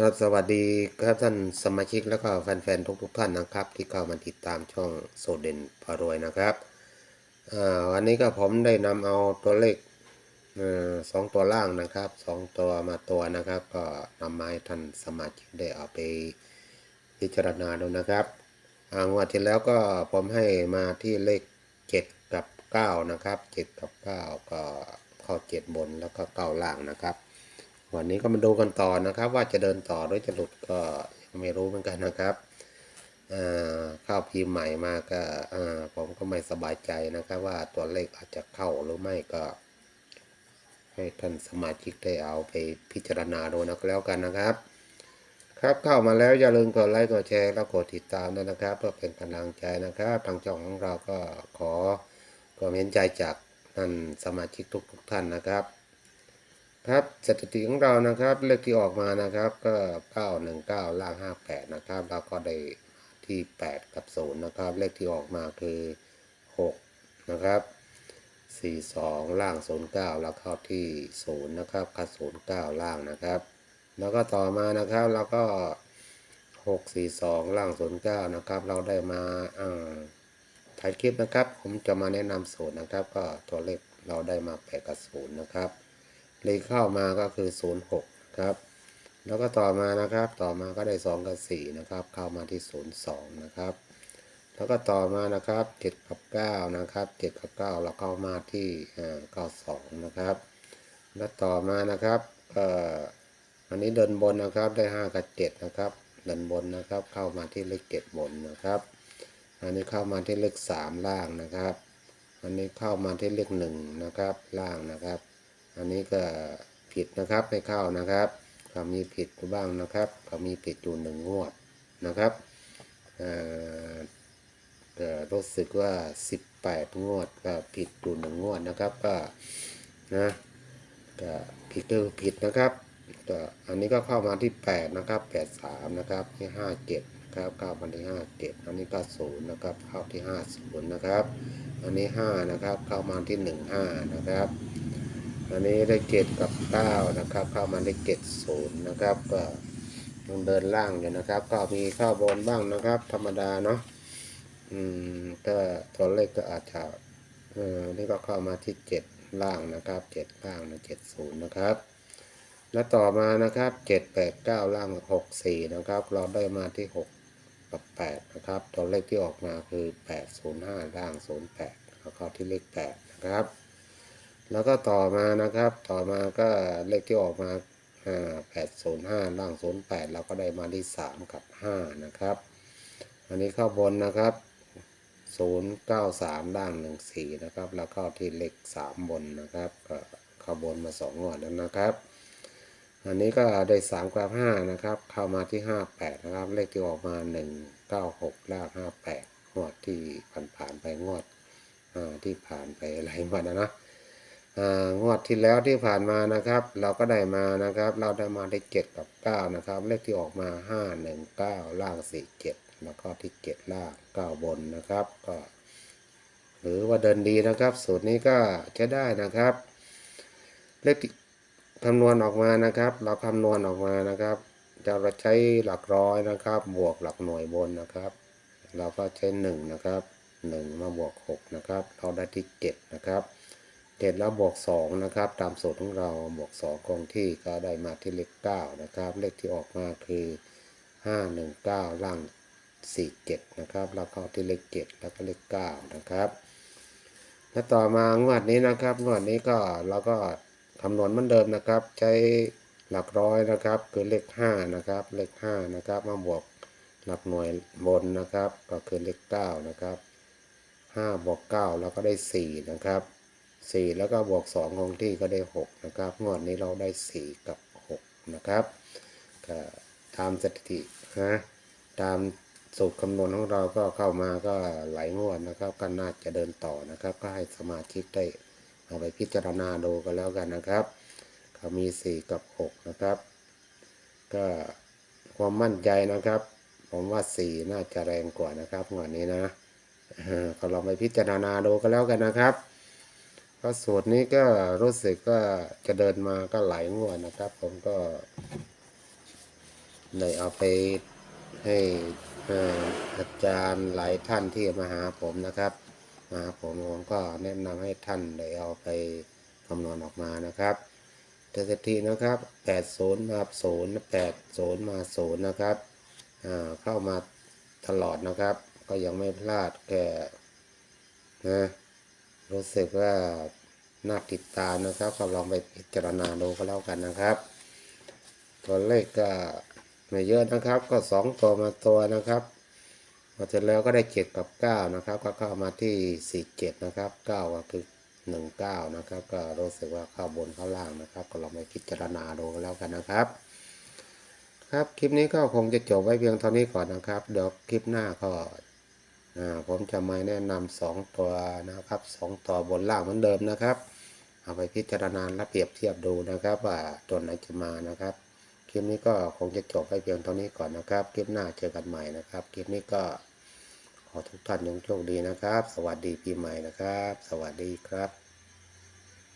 ครับสวัสดีครับท่านสมาชิกแล้วก็แฟนๆทุกๆท่านนะครับ ที่เข้ามาติดตามช่องโซเดนพารวยนะครับวันนี้ก็ผมได้นำเอาตัวเลขสองตัวล่างนะครับสองตัวมาตัวนะครับ ก็นำมาให้ท่านสมาชิกได้เอาไปพิจารณาดูนะครับอ่างวดที่แล้วก็ผมให้มาที่เลขเจ็ดกับเก้านะครับเจ็ดกับเก้าก็เข้าเจ็ดบนแล้วก็เก้าล่างนะครับ วันนี้ก็มาดูกันต่อนะครับ ว่าจะเดินต่อหรือจะหลุดก็ยังไม่รู้เหมือนกันนะครับเข้าพีใหม่มาก็ผมก็ไม่สบายใจนะครับ ว่าตัวเลขอาจจะเข้าหรือไม่ก็ ให้ท่านสมาชิกได้เอาไปพิจารณาดูนะแล้วกันนะครับ ครับเข้ามาแล้วอย่าลืมกดไลค์กดแชร์แล้วกดติดตามด้วยนะครับ เพื่อเป็นกำลังใจนะครับ ทางช่องของเราก็ขอความเห็นใจจากท่านสมาชิกทุกๆท่านนะครับ ครับสถิติของเรานะครับเลขที่ออกมานะครับก็919ล่าง58นะครับแล้วก็ได้ที่8กับ0นะครับเลขที่ออกมาคือ6นะครับ42ล่าง09แล้วเข้าที่0นะครับกับ09ล่างนะครับ แล้วก็ต่อมานะครับแล้วก็642ล่าง09นะครับ เราได้มาอ่าถ่ายคลิปนะครับ ผมจะมาแนะนำสูตรนะครับ ก็ตัวเลขเราได้มา8กับ0นะครับ เลขเข้ามาก็คือ 06 ครับ แล้วก็ต่อมานะครับ ต่อมาก็ได้ 2 กับ 4 นะครับ เข้ามาที่ 02 นะครับ แล้วก็ต่อมานะครับ 7 กับ 9 นะครับ 7 กับ 9 เราเข้ามาที่อ่า92 นะครับ แล้วต่อมานะครับเอ่ออันนี้เดินบนนะครับ ได้ 5 กับ 7 นะครับ เดินบนนะครับ เข้ามาที่เลข 7 บนนะครับ อันนี้เข้ามาที่เลข 3 ล่างนะครับ อันนี้เข้ามาที่เลข 1 นะครับ ล่างนะครับ อันนี้ก็ผิดนะครับไม่เข้านะครับเขามีผิดกูบ้างนะครับเขามีผิดอยู่หนึ่งงวดนะครับเอ่อก็รู้สึกว่า 18 งวดก็ผิดอยู่หนึ่งงวดนะครับก็นะก็ผิดก็ผิดนะครับก็อันนี้ก็เข้ามาที่ 8 นะครับ 83 นะครับที่57ครับเข้ามาที่57อันนี้ก็0นะครับ เข้าที่50นะครับ อันนี้5นะครับ เข้ามาที่15นะครับ อันนี้ได้เจ็ดกับเก้านะครับ เข้ามาได้เจ็ดศูนย์นะครับ ก็ต้องเดินล่างอยู่นะครับ ก็มีเข้าบนบ้างนะครับ ธรรมดาเนาะอืมก็ตัวเลขก็อาจจะเออนี่ก็เข้ามาที่เจ็ดล่างนะครับเจ็ดล่างนะเจ็ดศูนย์นะครับ แล้วต่อมานะครับเจ็ดแปดเก้าล่างหกสี่นะครับ เราได้มาที่หกกับแปดนะครับ ตัวเลขที่ออกมาคือแปดศูนย์ห้าล่างศูนย์แปดแล้วก็ที่เลขแปดนะครับ แล้วก็ต่อมานะครับ ต่อมาก็เลขที่ออกมาแปดศูนย์ห้าล่างศูนย์แปดเราก็ได้มาที่สามกับห้านะครับ อันนี้เข้าบนนะครับศูนย์เก้าสามล่างหนึ่งสี่นะครับ แล้วเข้าที่เลขสามบนนะครับ ก็เข้าบนมาสองงวดแล้วนะครับ อันนี้ก็ได้สามกับห้านะครับ เข้ามาที่ห้าแปดนะครับ เลขที่ออกมาหนึ่งเก้าหกล่างห้าแปดงวดที่ผ่านผ่านไปงวดที่ผ่านไปหลายงวันะนะ งวดที่แล้วที่ผ่านมานะครับ เราก็ได้มานะครับ เราได้มาได้เจ็ดกับเก้านะครับ เลขที่ออกมาห้าหนึ่งเก้าล่างสี่เจ็ดแล้วก็ที่เจ็ดล่างเก้าบนนะครับ ก็ หรือว่าเดินดีนะครับ สูตรนี้ก็ใช้ได้นะครับ เลขที่คำนวณออกมานะครับ เราคำนวณออกมานะครับ จะเราใช้หลักร้อยนะครับ บวกหลักหน่วยบนนะครับ เราก็ใช้หนึ่งนะครับหนึ่งมาบวกหกนะครับ เราได้ที่เจ็ดนะครับ เจ็ดแล้วบวกสองนะครับตามสูตรของเราบวกสองคงที่ก็ได้มาที่เลขเก้านะครับ เลขที่ออกมาคือห้าหนึ่งเก้าล่างสี่เจ็ดนะครับแล้วเข้าที่เลขเจ็ดแล้วก็เลขเก้านะครับแล้วต่อมางวดนี้นะครับงวดนี้ก็เราก็คำนวณเหมือนเดิมนะครับ ใช้หลักร้อยนะครับคือเลขห้านะครับ เลขห้านะครับ มาบวกหลักหน่วยบนนะครับ ก็คือเลขเก้านะครับห้าบวกเก้าเราก็ได้สี่นะครับ สี่แล้วก็บวกสองคงที่ก็ได้หกนะครับ งวดนี้เราได้สี่กับหกนะครับก็ตามสถิตินะตามสูตรคำนวณของเราก็เข้ามาก็หลายงวดนะครับ ก็น่าจะเดินต่อนะครับ ก็ให้สมาชิกได้เอาไปพิจารณาดูกันแล้วกันนะครับเขามีสี่กับหกนะครับ ก็ความมั่นใจนะครับ ผมว่าสี่น่าจะแรงกว่านะครับงวดนี้นะเออก็ลองไปพิจารณาดูกันแล้วกันนะครับ พระสูตรนี้ก็รู้สึกว่าจะเดินมาก็หลายงวดนะครับ ผมก็ได้เอาไปให้อาจารย์หลายท่านที่มาหาผมนะครับ มาหาผมผมก็แนะนำให้ท่านได้เอาไปคำนวณออกมานะครับสถิตินะครับ80มา0 80มา0นะครับอ่าเข้ามาตลอดนะครับ ก็ยังไม่พลาดแก่นะ รู้สึกว่าน่าติดตามนะครับก็ลองไปพิจารณาดูก็แล้วกันนะครับ ตัวเลขก็ไม่เยอะนะครับ ก็สองตัวมาตัวนะครับมาเสร็จแล้วก็ได้เจ็ดกับเก้านะครับ ก็เข้ามาที่สี่เจ็ดนะครับเก้าก็คือหนึ่งเก้านะครับ ก็รู้สึกว่าเข้าบนเข้าล่างนะครับ ก็ลองไปพิจารณาดูก็แล้วกันนะครับ ครับคลิปนี้ก็คงจะจบไว้เพียงเท่านี้ก่อนนะครับเดี๋ยวคลิปหน้าก็ ผมจะมาแนะนำสองตัวนะครับสองตัวบนล่างเหมือนเดิมนะครับ เอาไปพิจารณาและเปรียบเทียบดูนะครับว่าตัวไหนจะมานะครับ คลิปนี้ก็คงจะจบไปเพียงเท่านี้ก่อนนะครับ คลิปหน้าเจอกันใหม่นะครับ คลิปนี้ก็ขอทุกท่านจงโชคดีนะครับ สวัสดีปีใหม่นะครับ สวัสดีครับ